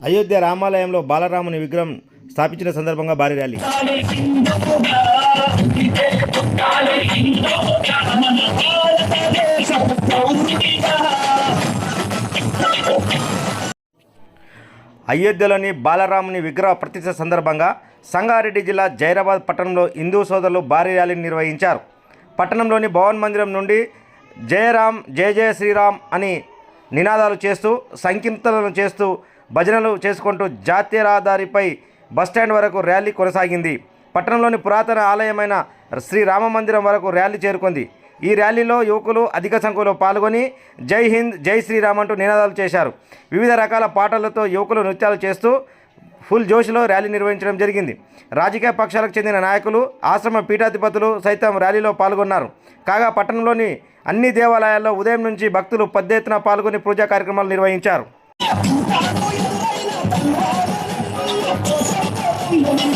అయోధ్య రామాలయంలో బాలరాముని విగ్రహం స్థాపించిన సందర్భంగా భారీ ర్యాలీ. అయోధ్యలోని బాలరాముని విగ్రహ ప్రతిష్ట సందర్భంగా సంగారెడ్డి జిల్లా జైరాబాద్ పట్టణంలో హిందూ సోదరులు భారీ ర్యాలీని నిర్వహించారు. పట్టణంలోని భవన్ మందిరం నుండి జయరాం జయ జయ శ్రీరామ్ అని నినాదాలు చేస్తూ సంకీర్తనలు చేస్తూ భజనలు చేసుకుంటూ జాతీయ రహదారిపై బస్టాండ్ వరకు ర్యాలీ కొనసాగింది. పట్టణంలోని పురాతన ఆలయమైన శ్రీరామ మందిరం వరకు ర్యాలీ చేరుకుంది. ఈ ర్యాలీలో యువకులు అధిక సంఖ్యలో పాల్గొని జై హింద్ జై శ్రీరామ్ అంటూ నినాదాలు చేశారు. వివిధ రకాల పాటలతో యువకులు నృత్యాలు చేస్తూ ఫుల్ జోష్లో ర్యాలీ నిర్వహించడం జరిగింది. రాజకీయ పక్షాలకు చెందిన నాయకులు ఆశ్రమ పీఠాధిపతులు సైతం ర్యాలీలో పాల్గొన్నారు. కాగా పట్టణంలోని అన్ని దేవాలయాల్లో ఉదయం నుంచి భక్తులు పెద్ద ఎత్తున పాల్గొని పూజా కార్యక్రమాలు నిర్వహించారు. Thank you.